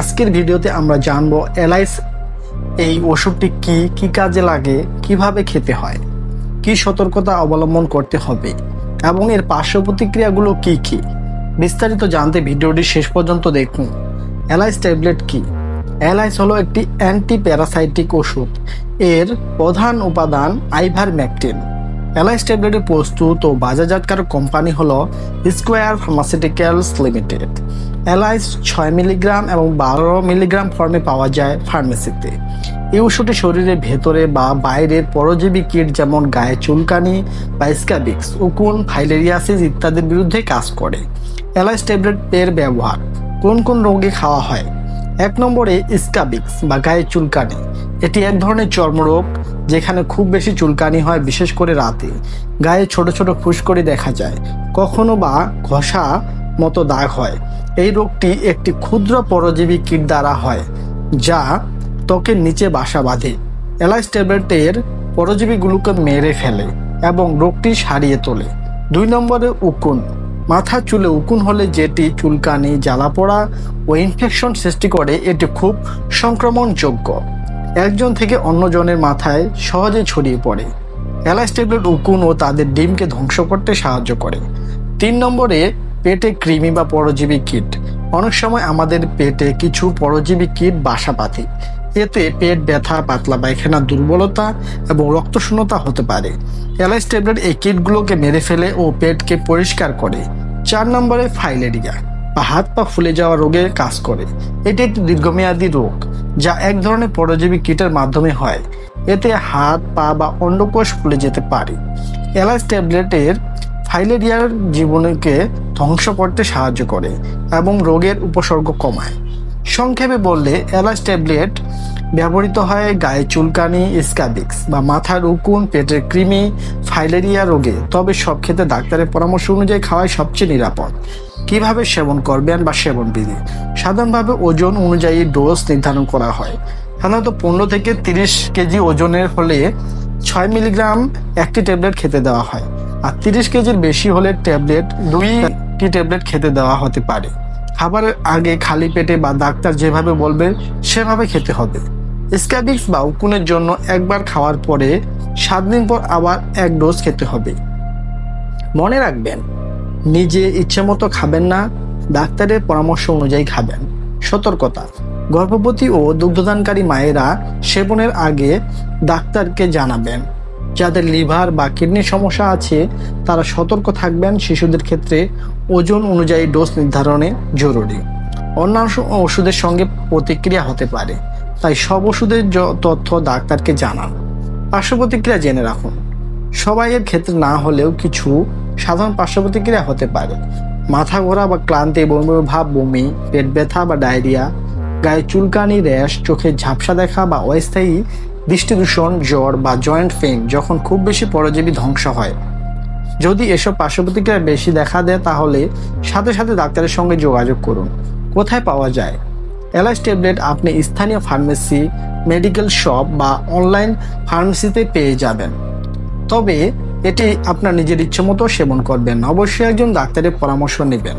আজকের ভিডিওতে আমরা জানব এলাইস এই ওষুধটি কি কি কাজে লাগে, কীভাবে খেতে হয়, কি সতর্কতা অবলম্বন করতে হবে, এবং এর পার্শ্ব প্রতিক্রিয়াগুলো কি কি? বিস্তারিত জানতে ভিডিওটি শেষ পর্যন্ত দেখুন। এলাইস ট্যাবলেট কি? এলাইস হলো একটি অ্যান্টি প্যারাসাইটিক ওষুধ। এর প্রধান উপাদান আইভারম্যাকটিন। এলাইস ট্যাবলেটের প্রস্তুত ও বাজারজাতকার কোম্পানি হল স্কোয়ার ফার্মাসিউটিক্যালস লিমিটেড এলাইস ছয় মিলিগ্রাম এবং বারো মিলিগ্রাম ফর্মে পাওয়া যায় ফার্মেসিতে এই ওষুধটি শরীরের ভেতরে বা বাইরের পরজীবী কীট যেমন গায়ে চুলকানি বা স্ক্যাবিক্স উকুন ফাইলেরিয়াসিস ইত্যাদির বিরুদ্ধে কাজ করে। ট্যাবলেট এর ব্যবহার, কোন কোন রোগে খাওয়া হয়? এক নম্বরে স্কাবিক্স বা গায়ে চুলকানি। এটি এক ধরনের চর্মরোগ যেখানে খুব বেশি চুলকানি হয়, বিশেষ করে রাতে। গায়ে ছোট ছোট ফুসকড়ি দেখা যায়। কখনো বা ঘষা মতো দাগ হয়। এই রোগটি একটি ক্ষুদ্র পরজীবী কীট দ্বারা হয়, যা ত্বকের নিচে বাসা বাঁধে। এলাইস ট্যাবলেটের পরজীবীগুলোকে মেরে ফেলে এবং রোগটি সারিয়ে তোলে। দুই নম্বরে উকুন। মাথার চুলে উকুন হলে যেটি চুলকানি, জ্বালাপোড়া ও ইনফেকশন সৃষ্টি করে, এটি খুব সংক্রমণযোগ্য। একজন থেকে অন্যজনের মাথায় সহজে ছড়িয়ে পড়ে। এলাইস ট্যাবলেট উকুন ও তাদের ডিমকে ধ্বংস করতে সাহায্য করে। তিন নম্বরে, পেটে কৃমি বা পরজীবী কীট। অনেক সময় আমাদের পেটে কিছু পরজীবী কীট বাসা বাঁধে। এতে পেট ব্যথা, পাতলা পায়খানা, দুর্বলতা এবং রক্তশূন্যতা হতে পারে। এলাইস ট্যাবলেট এই কীটগুলোকে মেরে ফেলে ও পেটকে পরিষ্কার করে। চার নম্বরে, ফাইলেরিয়া। বা হাত পা ফুলে যাওয়া রোগের কাজ করে। এটি একটি দীর্ঘমেয়াদী রোগ। যা এক ধরনের পরজীবী কীটের মাধ্যমে হয়। এতে হাত, পা বা অন্ডকোষ ফুলে যেতে পারে। এলাইস ট্যাবলেটের ফাইলেরিয়ার জীবনকে ধ্বংস করতে সাহায্য করে এবং রোগের উপসর্গ কমায়। সংক্ষেপে বললে এলাস ট্যাবলেট ব্যবহৃত হয় গায়ে চুলকানি স্ক্যাবিক্স বা মাথার উকুন, পেটের কৃমি, ফাইলেরিয়া রোগে। তবে সব ক্ষেত্রে ডাক্তারের পরামর্শ অনুযায়ী খাওয়াই সবচেয়ে নিরাপদ। কীভাবে সেবন করবেন বা সেবন বিধি? সাধারণভাবে ওজন অনুযায়ী ডোজ নির্ধারণ করা হয়। সাধারণত পনেরো থেকে তিরিশ কেজি ওজনের হলে ছয় মিলিগ্রাম একটি ট্যাবলেট খেতে দেওয়া হয়। আর তিরিশ কেজির বেশি হলে ট্যাবলেট দুইটি ট্যাবলেট খেতে দেওয়া হতে পারে। খাবারের আগে খালি পেটে বা ডাক্তার যেভাবে বলবে, সেভাবে খেতে হবে। স্ক্যাবিক্স বা উকুনের জন্য একবার খাওয়ার পরে সাত দিন পর আবার এক ডোজ খেতে হবে। মনে রাখবেন নিজে ইচ্ছে মতো খাবেন না, ডাক্তারের পরামর্শ অনুযায়ী খাবেন। সতর্কতা। গর্ভবতী ও দুগ্ধদানকারী মায়েরা সেবনের আগে ডাক্তারকে জানাবেন। যাদের লিভার বা কিডনির সমস্যা আছে, তারা সতর্ক থাকবেন শিশুদের ক্ষেত্রে ওজন অনুযায়ী ডোজ নির্ধারণে জরুরি। অন্যান্য ওষুধের সঙ্গে প্রতিক্রিয়া হতে পারে, তাই সব ওষুধের তথ্য ডাক্তারকে জানান। পার্শ্ব প্রতিক্রিয়া জেনে রাখুন। সবাই এর ক্ষেত্রে না হলেও কিছু সাধারণ পার্শ্ব প্রতিক্রিয়া হতে পারে। মাথা ঘোরা বা ক্লান্তি, বমি ভাব, বমি, পেট ব্যথা বা ডায়রিয়া, গায়ে চুলকানি, র্যাশ, চোখে ঝাপসা দেখা বা অস্থায়ী দৃষ্টিদূষণ জ্বর বা জয়েন্ট পেইন যখন খুব বেশি পরজীবী ধ্বংস হয়। যদি এসব পার্শ্ব প্রতিক্রিয়া বেশি দেখা দেয়, তাহলে সাথে সাথে ডাক্তারের সঙ্গে যোগাযোগ করুন। কোথায় পাওয়া যায়? এলাইস ট্যাবলেট আপনি স্থানীয় ফার্মেসি, মেডিকেল শপ বা অনলাইন ফার্মেসিতে পেয়ে যাবেন। তবে এটি আপনার নিজের ইচ্ছে মতো সেবন করবেন। অবশ্যই একজন ডাক্তারের পরামর্শ নেবেন।